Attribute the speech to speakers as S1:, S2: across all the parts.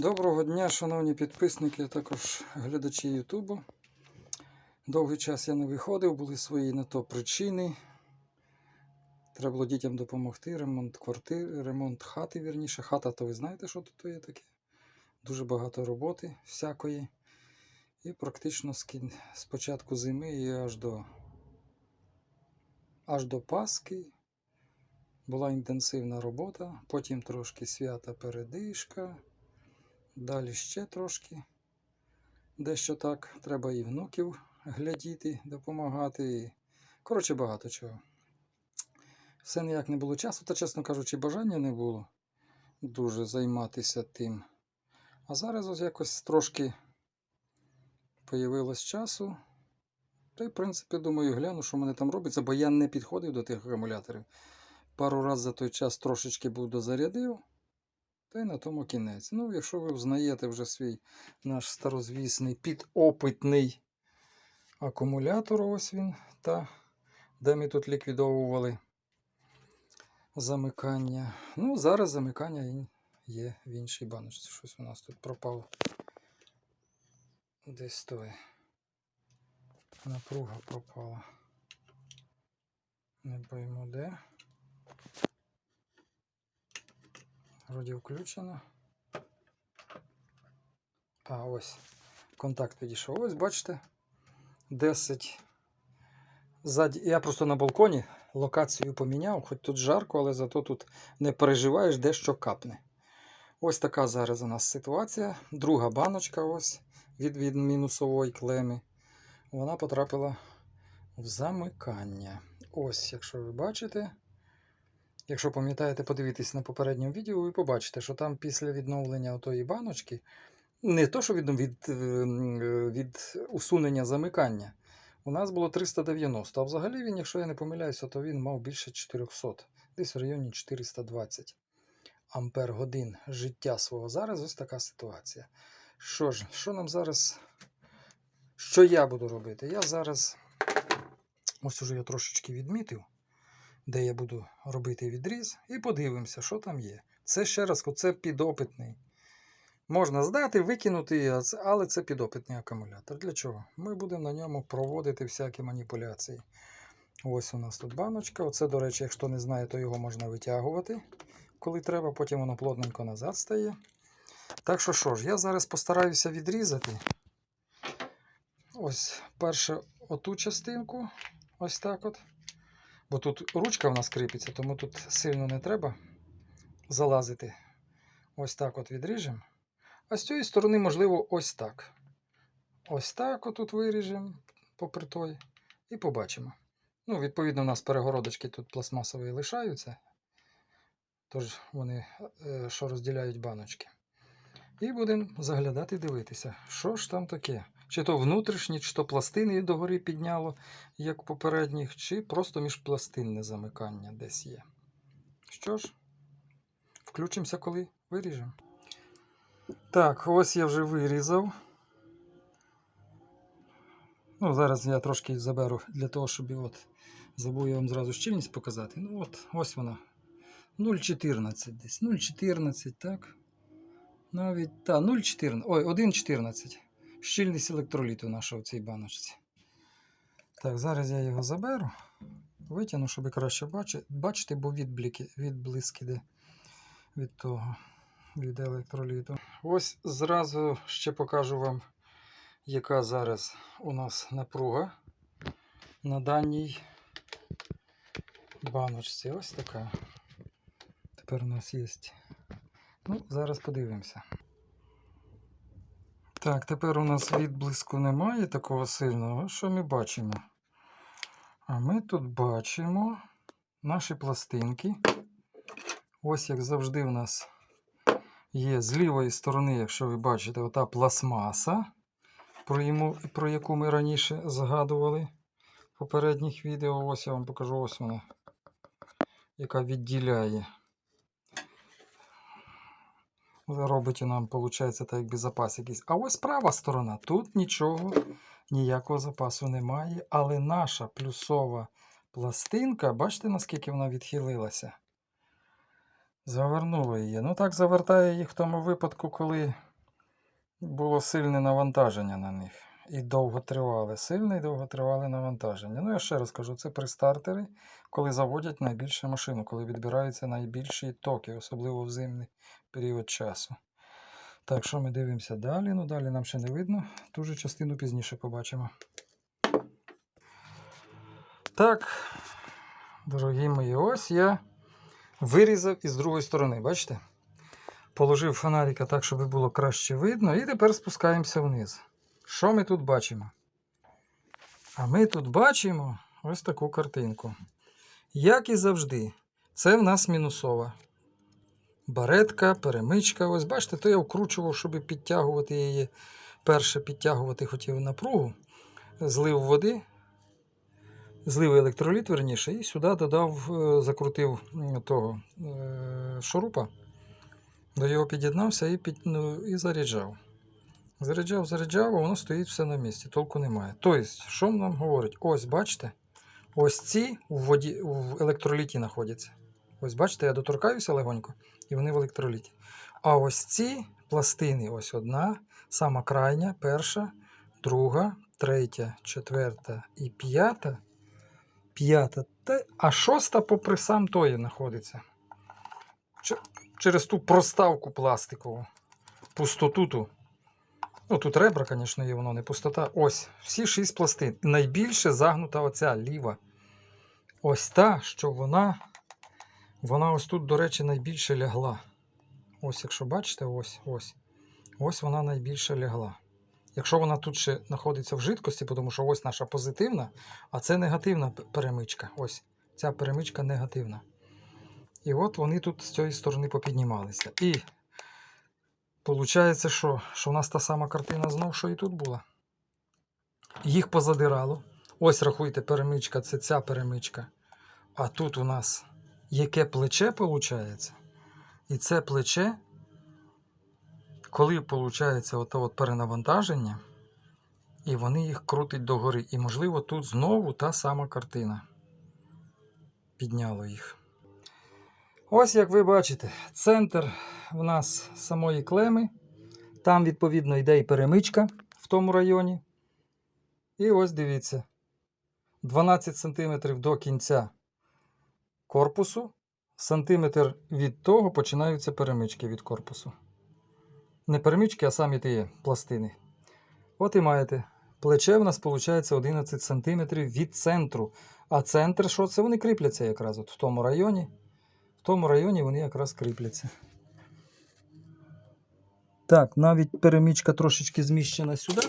S1: Доброго дня, шановні підписники, а також глядачі Ютубу. Довгий час я не виходив, були свої на то причини. Треба було дітям допомогти. Ремонт квартири, ремонт хати, вірніше. Хата, то ви знаєте, що тут є таке. Дуже багато роботи всякої. І практично з, кін... з початку зими і аж до аж до Пасхи була інтенсивна робота. Потім трошки свята передишка. Далі ще трошки. Дещо так. Треба і внуків глядіти, допомагати. Коротше, багато чого. Все ніяк не було часу, та, чесно кажучи, бажання не було дуже займатися тим. А зараз ось якось трошки появилось часу. Та й, в принципі, думаю, гляну, що в мене там робиться, бо я не підходив до тих акумуляторів. Пару разів за той час трошечки був дозарядив. Та й на тому кінець. Ну, якщо ви взнаєте вже свій наш старозвісний підопитний акумулятор, ось він, та де ми тут ліквідовували замикання. Ну, зараз замикання є в іншій баночці. Щось у нас тут пропало. Десь той. Напруга пропала. Не пойму де. Вроді включено. А, ось. Контакт підійшов. Ось, бачите. 10. Ззаді. Я просто на балконі локацію поміняв, хоч тут жарко, але зато тут не переживаєш, де що капне. Ось така зараз у нас ситуація. Друга баночка ось від, від мінусової клеми. Вона потрапила в замикання. Ось, якщо ви бачите. Якщо пам'ятаєте, подивитись на попередньому відео, ви побачите, що там після відновлення отої баночки, не то, що від, від, е, від усунення замикання, у нас було 390. А взагалі він, якщо я не помиляюся, то він мав більше 400, десь в районі 420 ампер годин життя свого. Зараз ось така ситуація. Що ж, що нам зараз, що я буду робити? Я зараз, ось уже я трошечки відмітив де я буду робити відріз, і подивимося, що там є. Це ще раз, це підопитний. Можна здати, викинути, але це підопитний акумулятор. Для чого? Ми будемо на ньому проводити всякі маніпуляції. Ось у нас тут баночка. Оце, до речі, якщо не знає, то його можна витягувати, коли треба, потім воно плотненько назад стає. Так що що ж, я зараз постараюся відрізати. Ось перше оту частинку. Ось так от. Бо тут ручка в нас кріпиться, тому тут сильно не треба залазити. Ось так от відріжемо. А з цієї сторони, можливо, ось так. Ось так отут виріжемо попри той. І побачимо. Ну, відповідно, у нас перегородочки тут пластмасові лишаються. Тож вони, е, що розділяють баночки. І будемо заглядати дивитися, що ж там таке. Чи то внутрішні, чи то пластини догори підняло, як попередніх, чи просто міжпластинне замикання десь є. Що ж, включимося, коли виріжемо. Так, ось я вже вирізав. Ну, Зараз я трошки заберу для того, щоб от, забув я вам зразу щільність показати. Ну от, ось вона. 0,14 десь. 0,14, так. Навіть, та, 0,14. Ой, 1,14 щільність електроліту нашого в цій баночці. Так, зараз я його заберу, витягну, щоб краще бачити, бо відблики, відблиски де від того, від електроліту. Ось зразу ще покажу вам, яка зараз у нас напруга на даній баночці. Ось така. Тепер у нас є. Ну, зараз подивимося. Так, тепер у нас відблиску немає такого сильного. Що ми бачимо? А ми тут бачимо наші пластинки. Ось, як завжди, у нас є з лівої сторони, якщо ви бачите, ота пластмаса, про, яку ми раніше згадували в попередніх відео. Ось я вам покажу ось вона, яка відділяє робить нам, виходить, так якби запас якийсь. А ось права сторона. Тут нічого, ніякого запасу немає. Але наша плюсова пластинка, бачите, наскільки вона відхилилася? Завернула її. Ну так завертає їх в тому випадку, коли було сильне навантаження на них. І довготривале, сильне і довготривале навантаження. Ну, я ще раз кажу, це при стартері, коли заводять найбільшу машину, коли відбираються найбільші токи, особливо в зимний період часу. Так, що ми дивимося далі? Ну, далі нам ще не видно. Ту же частину пізніше побачимо. Так, дорогі мої, ось я вирізав із другої сторони, бачите? Положив фонарика так, щоб було краще видно. І тепер спускаємося вниз. Що ми тут бачимо? А ми тут бачимо ось таку картинку. Як і завжди, це в нас мінусова. Баретка, перемичка. Ось бачите, то я вкручував, щоб підтягувати її. Перше підтягувати хотів напругу. Злив води, злив електроліт, верніше, і сюди додав, е, закрутив того е, шурупа. До його під'єднався і, під, ну, і заряджав. Заряджав, заряджав, а воно стоїть все на місці, толку немає. Тобто, що нам говорить? Ось, бачите, ось ці в воді, в електроліті знаходяться. Ось бачите, я доторкаюся легонько, і вони в електроліті. А ось ці пластини, ось одна, сама крайня, перша, друга, третя, четверта і п'ята. П'ята, та, а шоста попри сам тої знаходиться. Через ту проставку пластикову, пустоту ту. Ну, тут ребра, звісно, є, воно не пустота. Ось, всі шість пластин. Найбільше загнута оця ліва. Ось та, що вона. Вона ось тут, до речі, найбільше лягла. Ось, якщо бачите, ось, ось. Ось вона найбільше лягла. Якщо вона тут ще знаходиться в жидкості, тому що ось наша позитивна, а це негативна перемичка. Ось ця перемичка негативна. І от вони тут з цієї сторони попіднімалися. І Получається, що? Що в нас та сама картина знов, що і тут була. Їх позадирало. Ось рахуйте, перемичка це ця перемичка. А тут у нас яке плече виходить. І це плече, коли виходить ото от перенавантаження, і вони їх крутять догори. І, можливо, тут знову та сама картина. Підняло їх. Ось як ви бачите, центр у нас самої клеми. Там, відповідно, йде і перемичка в тому районі. І ось дивіться: 12 см до кінця корпусу. Сантиметр від того починаються перемички від корпусу. Не перемички, а самі ті пластини. От і маєте. Плече в нас виходить 11 см від центру. А центр, що це? Вони кріпляться якраз от в тому районі. В тому районі вони якраз кріпляться. Так, навіть перемічка трошечки зміщена сюди.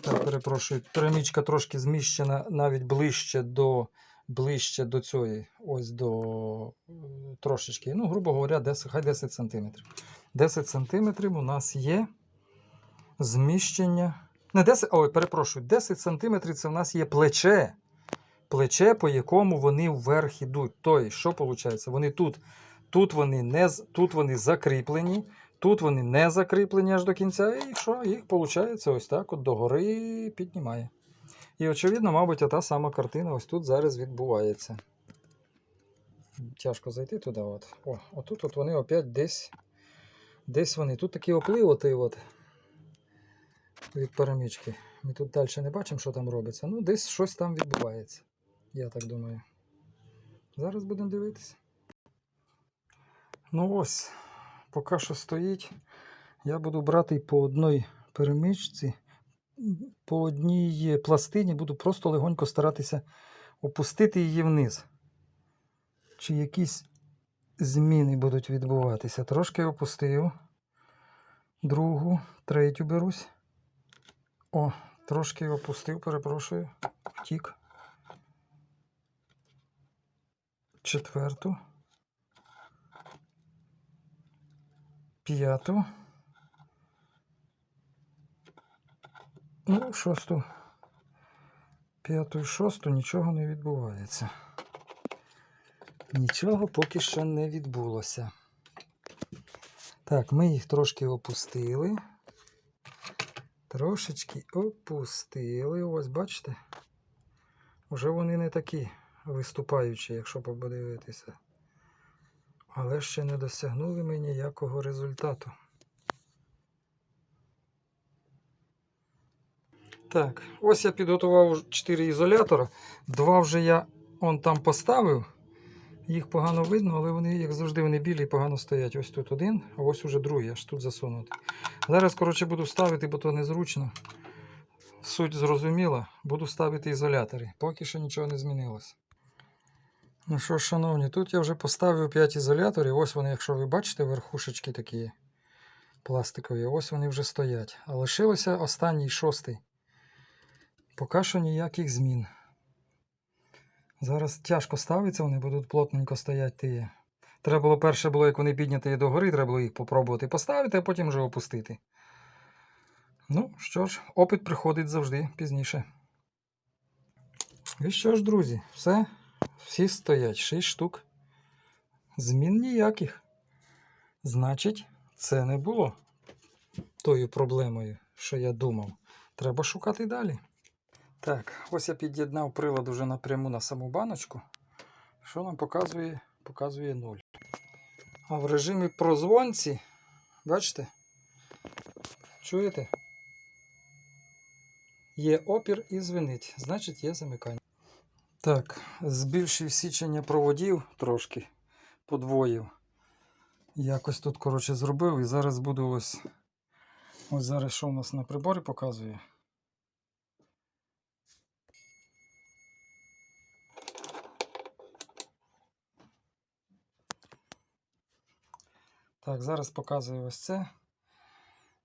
S1: Так, перепрошую, перемічка трошки зміщена навіть ближче до ближче до цієї, ось до е, трошечки, ну, грубо говоря, 10, хай 10 см. 10 см у нас є зміщення. Не 10, ой, перепрошую, 10 см це в нас є плече. Плече, по якому вони вверх ідуть. Тобто, що виходить? Вони тут, тут, вони не, тут вони закріплені, тут вони не закріплені аж до кінця, і що їх виходить ось так от догори піднімає. І, очевидно, мабуть, та сама картина ось тут зараз відбувається. Тяжко зайти туди. От. О, отут от вони опять десь. Десь вони. Тут такий оплив отий от від перемічки. Ми тут далі не бачимо, що там робиться. Ну, десь щось там відбувається. Я так думаю. Зараз будемо дивитися. Ну ось, поки що стоїть. Я буду брати по одній перемичці, по одній пластині, буду просто легонько старатися опустити її вниз. Чи якісь зміни будуть відбуватися. Трошки опустив. Другу, третю берусь. О, трошки опустив, перепрошую. Втік. Четверту. П'яту. Ну, шосту. П'яту і шосту нічого не відбувається. Нічого поки що не відбулося. Так, ми їх трошки опустили. Трошечки опустили. Ось, бачите? Уже вони не такі виступаючі, якщо подивитися. Але ще не досягнули ми ніякого результату. Так, ось я підготував 4 ізолятора. Два вже я он там поставив. Їх погано видно, але вони, як завжди, вони білі і погано стоять. Ось тут один, а ось уже другий, аж тут засунутий. Зараз, коротше, буду ставити, бо то незручно. Суть зрозуміла, буду ставити ізолятори. Поки що нічого не змінилось. Ну що шановні, тут я вже поставив 5 ізоляторів. Ось вони, якщо ви бачите, верхушечки такі пластикові, ось вони вже стоять. А лишилося останній шостий. Поки що ніяких змін. Зараз тяжко ставиться, вони будуть плотненько стояти. Треба було перше було, як вони підняті догори, треба було їх попробувати поставити, а потім вже опустити. Ну що ж, опит приходить завжди пізніше. І що ж, друзі, все. Всі стоять, 6 штук. Змін ніяких. Значить, це не було тою проблемою, що я думав. Треба шукати далі. Так, ось я під'єднав прилад уже напряму на саму баночку. Що нам показує? Показує 0. А в режимі прозвонці, бачите? Чуєте? Є опір і звенить, значить є замикання. Так, збільшив січення проводів трошки, подвоїв. Якось тут, коротше, зробив і зараз буду ось. Ось зараз що у нас на приборі показує. Так, зараз показую ось це.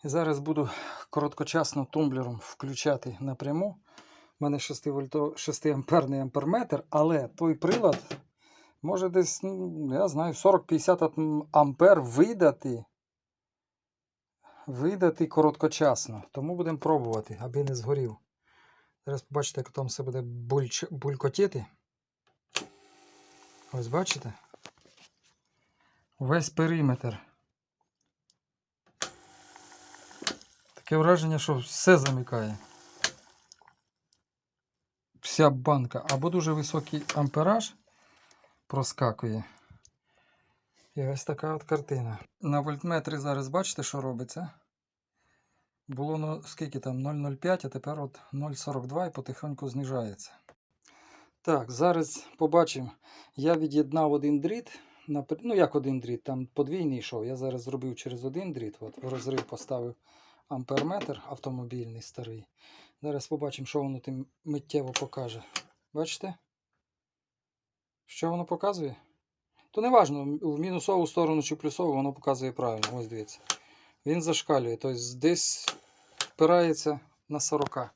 S1: І зараз буду короткочасно тумблером включати напряму. У мене 6 вольто, 6 амперний амперметр, але той прилад може десь, ну, я знаю, 40-50 ампер видати. Видати короткочасно. Тому будемо пробувати, аби не згорів. Зараз побачите, як там все буде бульч, булькотіти. Ось бачите? Весь периметр. Таке враження, що все замикає. Вся банка. Або дуже високий ампераж проскакує. І ось така от картина. На вольтметрі зараз бачите, що робиться? Було ну, скільки там 0,05, а тепер от 0,42 і потихеньку знижається. Так, зараз побачимо. Я від'єднав один дріт. Ну, як один дріт, там подвійний йшов. Я зараз зробив через один дріт. От, в розрив поставив амперметр автомобільний старий. Зараз побачимо, що воно тим миттєво покаже. Бачите? Що воно показує? То не важно, в мінусову сторону чи плюсову, воно показує правильно. Ось дивіться. Він зашкалює, тобто десь впирається на 40.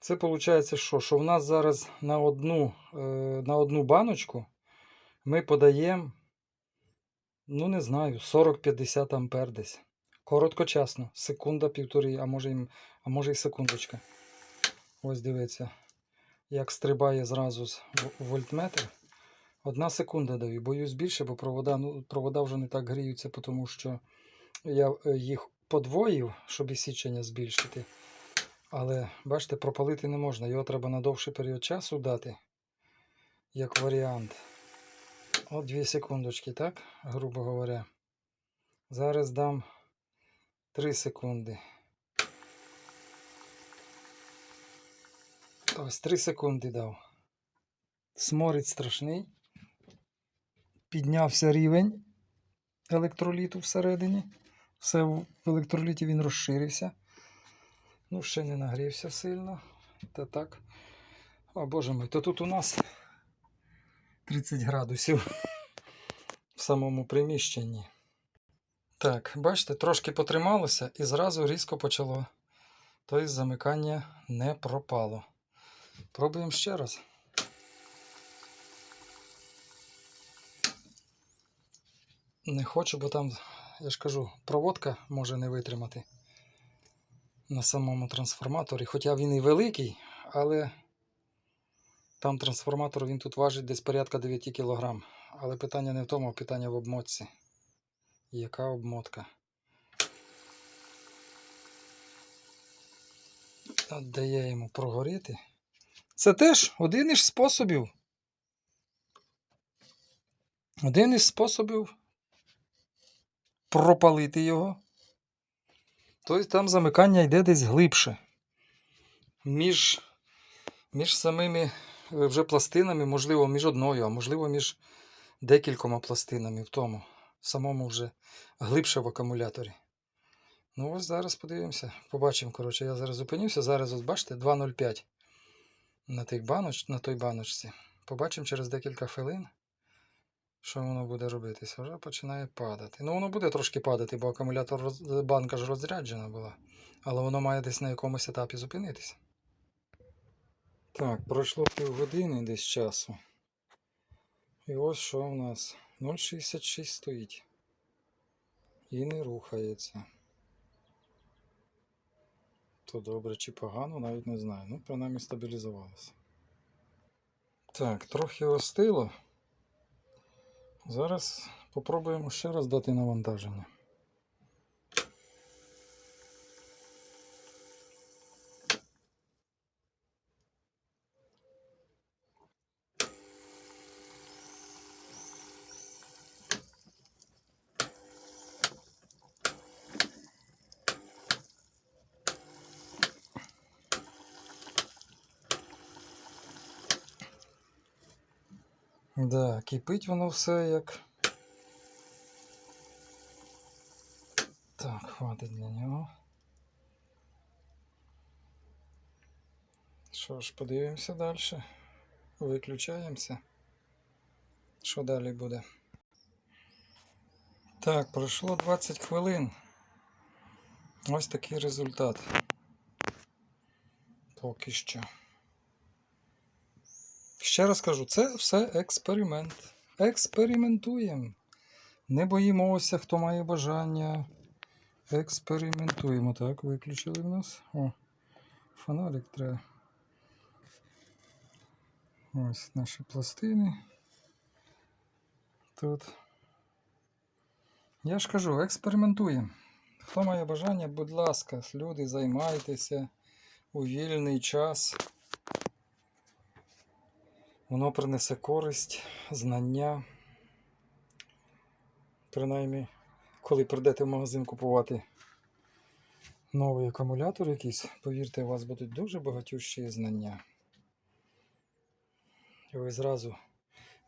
S1: Це виходить, що? Що в нас зараз на одну, е, на одну баночку ми подаємо, ну не знаю, 40-50 ампер десь. Короткочасно, секунда, півтори, а може, й- а може і секундочка. Ось дивіться, як стрибає зразу з вольтметр. Одна секунда даю. Боюсь більше, бо провода, ну, провода вже не так гріються, тому що я е, їх подвоїв, щоб і січення збільшити. Але, бачите, пропалити не можна. Його треба на довший період часу дати, як варіант. От 2 секундочки, так? Грубо говоря. Зараз дам 3 секунди. Ось 3 секунди дав. Сморід страшний. Піднявся рівень електроліту всередині. Все в електроліті він розширився. Ну, ще не нагрівся сильно. Та так. О, боже мой, то тут у нас 30 градусів в самому приміщенні. Так, бачите, трошки потрималося і зразу різко почало. Тобто замикання не пропало. Пробуємо ще раз. Не хочу, бо там, я ж кажу, проводка може не витримати на самому трансформаторі. Хоча він і великий, але там трансформатор він тут важить десь порядка 9 кг. Але питання не в тому, а питання в обмотці. Яка обмотка? От дає йому прогоріти. Це теж один із способів. Один із способів пропалити його. Тобто там замикання йде десь глибше. Між, між самими е, вже пластинами, можливо, між одною, а можливо, між декількома пластинами в тому. Самому вже глибше в акумуляторі. Ну, ось зараз подивимося. Побачимо, коротше, я зараз зупинюся. Зараз, ось бачите, 2.05 на, тих баноч, на той баночці. Побачимо через декілька хвилин, що воно буде робитися. Вже починає падати. Ну, воно буде трошки падати, бо акумулятор роз... банка ж розряджена була. Але воно має десь на якомусь етапі зупинитися. Так, пройшло півгодини десь часу. І ось що в нас. 0,66 стоїть. І не рухається. То добре чи погано, навіть не знаю. Ну, принаймні стабілізувалося. Так, трохи остило. Зараз попробуємо ще раз дати навантаження. Да, кипить воно все як. Так, хватить для нього. Що ж, подивимося далі. Виключаємося. Що далі буде? Так, пройшло 20 хвилин. Ось такий результат. Поки що. Ще раз кажу, це все експеримент. Експериментуємо. Не боїмося, хто має бажання. Експериментуємо. Так, виключили в нас. О, фонарик треба. Ось наші пластини. Тут. Я ж кажу, експериментуємо. Хто має бажання, будь ласка, люди, займайтеся у вільний час. Воно принесе користь, знання. Принаймні, коли прийдете в магазин купувати новий акумулятор якийсь, повірте, у вас будуть дуже багатющі знання. І ви зразу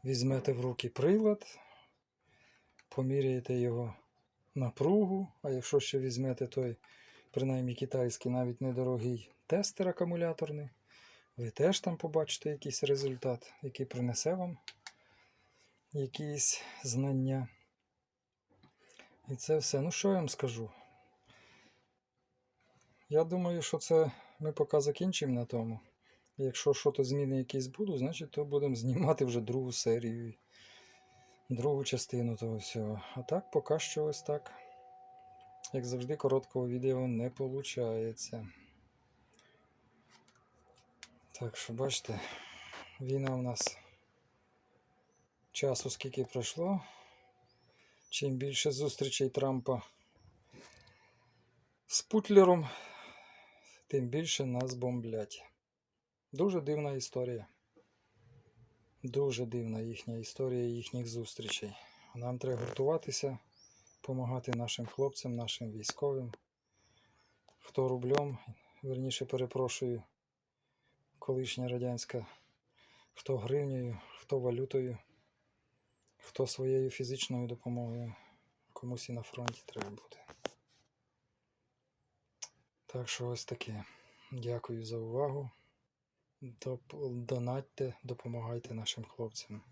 S1: візьмете в руки прилад, поміряєте його напругу, а якщо ще візьмете той, принаймні китайський, навіть недорогий тестер акумуляторний, ви теж там побачите якийсь результат, який принесе вам якісь знання. І це все. Ну, що я вам скажу? Я думаю, що це ми поки закінчимо на тому. Якщо щось зміни якісь будуть, значить то будемо знімати вже другу серію, другу частину того всього. А так, поки що ось так. Як завжди, короткого відео не виходить. Так що, бачите, війна у нас часу скільки пройшло. Чим більше зустрічей Трампа з Путлером, тим більше нас бомблять. Дуже дивна історія. Дуже дивна їхня історія їхніх зустрічей. Нам треба гуртуватися, допомагати нашим хлопцям, нашим військовим. Хто рублем, верніше перепрошую, колишня радянська, хто гривнею, хто валютою, хто своєю фізичною допомогою. Комусь і на фронті треба бути. Так що ось таке. Дякую за увагу. Донатьте, допомагайте нашим хлопцям.